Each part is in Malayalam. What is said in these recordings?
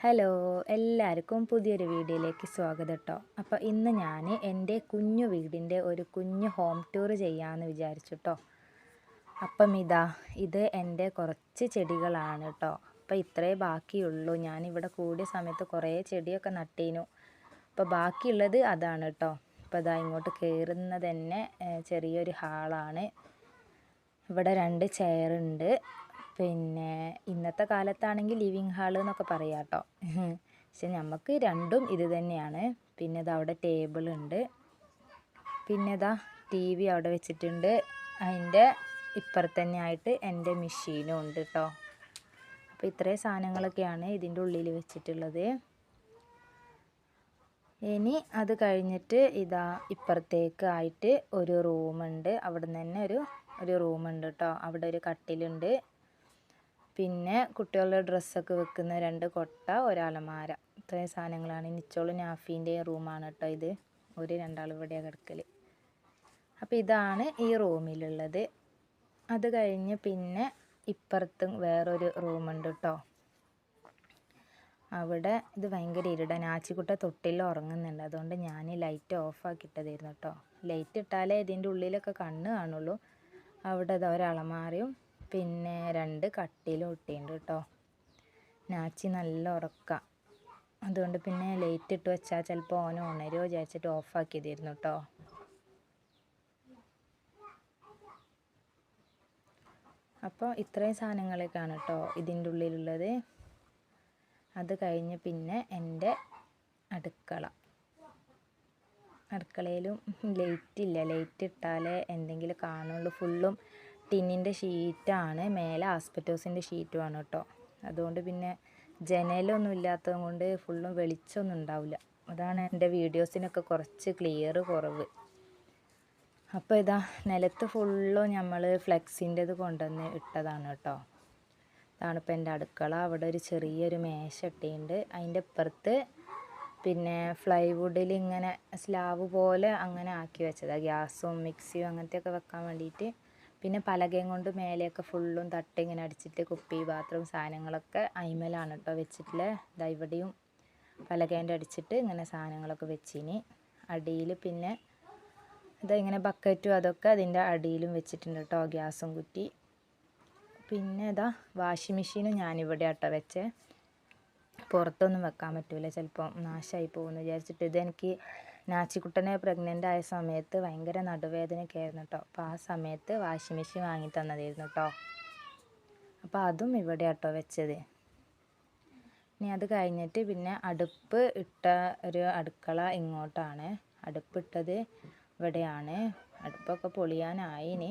ഹലോ എല്ലാവർക്കും പുതിയൊരു വീഡിയോയിലേക്ക് സ്വാഗതം കേട്ടോ അപ്പോൾ ഇന്ന് ഞാൻ എന്റെ കുഞ്ഞു വീടിന്റെ ഒരു കുഞ്ഞു ഹോം ടൂർ ചെയ്യാമെന്ന് വിചാരിച്ചു കേട്ടോ അപ്പം ഇതാ ഇത് എന്റെ കുറച്ച് ചെടികളാണ് കേട്ടോ അപ്പോൾ ഇത്രേ ബാക്കിയുള്ളൂ. ഞാനിവിടെ കൂടിയ സമയത്ത് കുറേ ചെടിയൊക്കെ നട്ടീനു. അപ്പോൾ ബാക്കിയുള്ളത് അതാണ് കേട്ടോ അപ്പോൾ ഇതാ ഇങ്ങോട്ട് കയറുന്നത് തന്നെ ചെറിയൊരു ഹാളാണ്. ഇവിടെ രണ്ട് ചെയറുണ്ട്. പിന്നെ ഇന്നത്തെ കാലത്താണെങ്കിൽ ലിവിങ് ഹാൾ എന്നൊക്കെ പറയാം കേട്ടോ. പക്ഷെ നമുക്ക് രണ്ടും ഇത് തന്നെയാണ്. പിന്നെ ഇതാ അവിടെ ടേബിൾ ഉണ്ട്. പിന്നെ ഇതാ ടി വി അവിടെ വെച്ചിട്ടുണ്ട്. അതിന്റെ ഇപ്പുറത്തന്നെ ആയിട്ട് എന്റെ മെഷീനും ഉണ്ട് കേട്ടോ. അപ്പോൾ ഇത്രയും സാധനങ്ങളൊക്കെയാണ് ഇതിന്റെ ഉള്ളിൽ വെച്ചിട്ടുള്ളത്. ഇനി അത് കഴിഞ്ഞിട്ട് ഇതാ ഇപ്പുറത്തേക്ക് ആയിട്ട് ഒരു റൂമുണ്ട്. അവിടെ നിന്ന് തന്നെ ഒരു ഒരു റൂമുണ്ട് കേട്ടോ. അവിടെ ഒരു കട്ടിലുണ്ട്. പിന്നെ കുട്ടികളുടെ ഡ്രസ്സൊക്കെ വെക്കുന്ന രണ്ട് കൊട്ട ഒരലമാര ഇത്രയും സാധനങ്ങളാണ്. നിച്ചോളും ഞാഫീന്റെ റൂമാണ് കേട്ടോ ഇത്. ഒരു രണ്ടാൾ ഇവിടെയാണ് കിടക്കൽ അപ്പോൾ ഇതാണ് ഈ റൂമിലുള്ളത്. അത് കഴിഞ്ഞ് പിന്നെ ഇപ്പുറത്തും വേറൊരു റൂമുണ്ട് കേട്ടോ. അവിടെ ഇത് ഭയങ്കര ഇരുട ആച്ചിക്കുട്ട തൊട്ടിൽ ഉറങ്ങുന്നുണ്ട്. അതുകൊണ്ട് ഞാൻ ലൈറ്റ് ഓഫ് ആക്കിയിട്ടതായിരുന്നു കേട്ടോ. ലൈറ്റ് ഇട്ടാലേ ഇതിന്റെ ഉള്ളിലൊക്കെ കണ്ണ് കാണുള്ളൂ. അവിടെ ഇതാ ഒരളമാരയും പിന്നെ രണ്ട് കട്ടിലും ഇട്ടിട്ടുണ്ട് കേട്ടോ. നാച്ചി നല്ല ഉറക്ക. അതുകൊണ്ട് പിന്നെ ലൈറ്റ് ഇട്ട് വെച്ചാൽ ചിലപ്പോൾ ഓൻ ഉണരുമോ വിചാരിച്ചിട്ട് ഓഫാക്കിയതായിരുന്നു കേട്ടോ. അപ്പോൾ ഇത്രയും സാധനങ്ങളൊക്കെയാണ് കേട്ടോ ഇതിന്റെ ഉള്ളിലുള്ളത്. അത് കഴിഞ്ഞ് പിന്നെ എന്റെ അടുക്കള. അടുക്കളയിലും ലൈറ്റ് ഇല്ല. ലൈറ്റ് ഇട്ടാലേ എന്തെങ്കിലും കാണുള്ളൂ. ഫുള്ളും ടിന്നിന്റെ ഷീറ്റാണ്. മേലെ ആസ്പെറ്റോസിന്റെ ഷീറ്റുമാണ് കേട്ടോ. അതുകൊണ്ട് പിന്നെ ജനലൊന്നും ഇല്ലാത്തത് കൊണ്ട് ഫുള്ളും വെളിച്ചമൊന്നും ഉണ്ടാവില്ല. അതാണ് എന്റെ വീഡിയോസിനൊക്കെ കുറച്ച് ക്ലിയർ കുറവ്. അപ്പോൾ ഇതാ നിലത്ത് ഫുള്ളും നമ്മൾ ഫ്ലെക്സിന്റെത് കൊണ്ടുവന്ന് ഇട്ടതാണ് കേട്ടോ. അതാണിപ്പോൾ എന്റെ അടുക്കള. അവിടെ ഒരു ചെറിയൊരു മേശ ഇട്ടിട്ടുണ്ട്. അതിന്റെ അപ്പുറത്ത് പിന്നെ ഫ്ലൈവുഡിൽ ഇങ്ങനെ സ്ലാവ് പോലെ അങ്ങനെ ആക്കി വെച്ചതാണ് ഗ്യാസും മിക്സിയും അങ്ങനത്തെയൊക്കെ വെക്കാൻ വേണ്ടിയിട്ട് പിന്നെ പലകയും കൊണ്ട് മേലെയൊക്കെ ഫുള്ളും തട്ട് ഇങ്ങനെ അടിച്ചിട്ട് കുപ്പി ബാത്റൂം സാധനങ്ങളൊക്കെ അയിമലാണ് കേട്ടോ വെച്ചിട്ടില്ലേ. ഇതാ ഇവിടെയും പലകേന്റെ അടിച്ചിട്ട് ഇങ്ങനെ സാധനങ്ങളൊക്കെ വെച്ചിനി. അടിയിൽ പിന്നെ ഇതാ ഇങ്ങനെ ബക്കറ്റും അതൊക്കെ അതിന്റെ അടിയിലും വെച്ചിട്ടുണ്ട് കേട്ടോ ഗ്യാസും കുറ്റി. പിന്നെ ഇതാ വാഷിംഗ് മെഷീനും ഞാനിവിടെ ആട്ടോ വെച്ചേ. പുറത്തൊന്നും വെക്കാൻ പറ്റില്ല ചിലപ്പോൾ നാശമായി പോകുമെന്ന് വിചാരിച്ചിട്ട്. ഇതെനിക്ക് നാച്ചിക്കുട്ടനെ പ്രഗ്നന്റ് ആയ സമയത്ത് ഭയങ്കര നടുവേദനയൊക്കെ ആയിരുന്നു കേട്ടോ അപ്പോൾ ആ സമയത്ത് വാഷിംഗ് മെഷീൻ വാങ്ങി തന്നതായിരുന്നു കേട്ടോ അപ്പോൾ അതും ഇവിടെ കേട്ടോ വെച്ചത്. ഇനി അത് കഴിഞ്ഞിട്ട് പിന്നെ അടുപ്പ് ഇട്ട ഒരു അടുക്കള ഇങ്ങോട്ടാണ്. അടുപ്പിട്ടത് ഇവിടെയാണ്. അടുപ്പൊക്കെ പൊളിയാനായി ഇനി.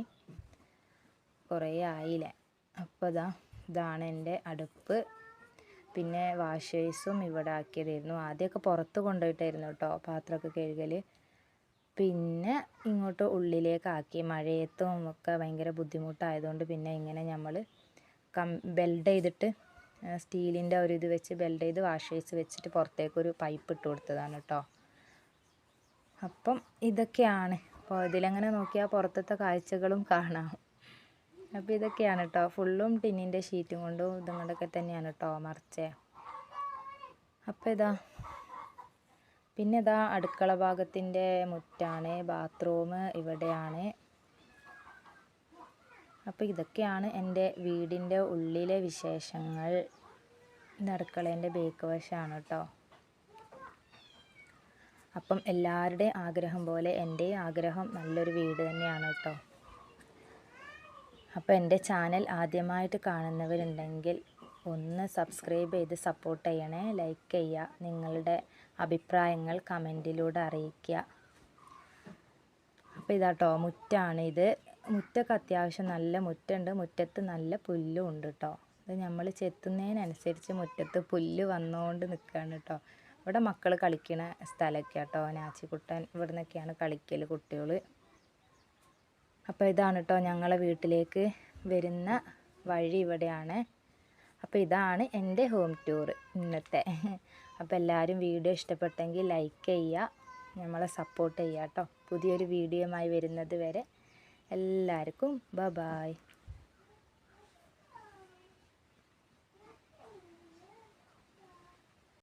കുറേ ആയില്ലേ? അപ്പോൾ ഇതാ ഇതാണ് എന്റെ അടുപ്പ്. പിന്നെ വാഷ് ബേസും ഇവിടെ ആക്കിയതായിരുന്നു. ആദ്യമൊക്കെ പുറത്ത് കൊണ്ടുപോയിട്ടായിരുന്നു കേട്ടോ പാത്രമൊക്കെ കഴുകൽ പിന്നെ ഇങ്ങോട്ട് ഉള്ളിലേക്കാക്കി മഴയത്തും ഒക്കെ ഭയങ്കര ബുദ്ധിമുട്ടായതുകൊണ്ട് പിന്നെ ഇങ്ങനെ നമ്മൾ കം ബെൽഡ് ചെയ്തിട്ട് സ്റ്റീലിന്റെ ഒരു ഇത് വെച്ച് ബെൽഡ് ചെയ്ത് വാഷ് ചെയ്ത് വെച്ചിട്ട് പുറത്തേക്കൊരു പൈപ്പ് ഇട്ട് കൊടുത്തതാണ് കേട്ടോ അപ്പം ഇതൊക്കെയാണ്. അപ്പോൾ ഇതിലങ്ങനെ നോക്കിയാൽ പുറത്തത്തെ കാഴ്ചകളും കാണാം. അപ്പോൾ ഇതൊക്കെയാണ് കേട്ടോ ഫുള്ളും ടിന്നിന്റെ ഷീറ്റും കൊണ്ടും ഇതും കൊണ്ടൊക്കെ തന്നെയാണ് കേട്ടോ മറിച്ചേ. അപ്പോൾ ഇതാ. പിന്നെ ഇതാ അടുക്കള ഭാഗത്തിന്റെ മുറ്റാണ് ബാത്റൂം ഇവിടെയാണ്. അപ്പോൾ ഇതൊക്കെയാണ് എന്റെ വീടിന്റെ ഉള്ളിലെ വിശേഷങ്ങൾ. ഇത് അടുക്കളേന്റെ ബേക്ക് വശമാണ് കേട്ടോ അപ്പം എല്ലാവരുടെയും ആഗ്രഹം പോലെ എന്റെ ആഗ്രഹം നല്ലൊരു വീട് തന്നെയാണ് കേട്ടോ അപ്പോൾ എന്റെ ചാനൽ ആദ്യമായിട്ട് കാണുന്നവരുണ്ടെങ്കിൽ ഒന്ന് സബ്സ്ക്രൈബ് ചെയ്ത് സപ്പോർട്ട് ചെയ്യണേ. ലൈക്ക് ചെയ്യുക നിങ്ങളുടെ അഭിപ്രായങ്ങൾ കമന്റിലൂടെ അറിയിക്കുക അപ്പോൾ ഇതാട്ടോ മുറ്റാണ് ഇത്. മുറ്റൊക്കെ അത്യാവശ്യം നല്ല മുറ്റുണ്ട്. മുറ്റത്ത് നല്ല പുല്ലും ഉണ്ട് കേട്ടോ ഇത് നമ്മൾ ചെത്തുന്നതിനനുസരിച്ച് മുറ്റത്ത് പുല്ല് വന്നുകൊണ്ട് നിൽക്കുകയാണ് കേട്ടോ ഇവിടെ മക്കൾ കളിക്കണ സ്ഥലമൊക്കെ കേട്ടോ നാച്ചിക്കുട്ടൻ ഇവിടെ നിന്നൊക്കെയാണ് കളിക്കൽ കുട്ടികൾ അപ്പോൾ ഇതാണ് കേട്ടോ ഞങ്ങളെ വീട്ടിലേക്ക് വരുന്ന വഴി ഇവിടെയാണ്. അപ്പോൾ ഇതാണ് എന്റെ ഹോം ടൂർ ഇന്നത്തെ. അപ്പോൾ എല്ലാവരും വീഡിയോ ഇഷ്ടപ്പെട്ടെങ്കിൽ ലൈക്ക് ചെയ്യുക നമ്മളെ സപ്പോർട്ട് ചെയ്യുക കേട്ടോ പുതിയൊരു വീഡിയോയുമായി വരുന്നത് വരെ എല്ലാവർക്കും ബ ബായ്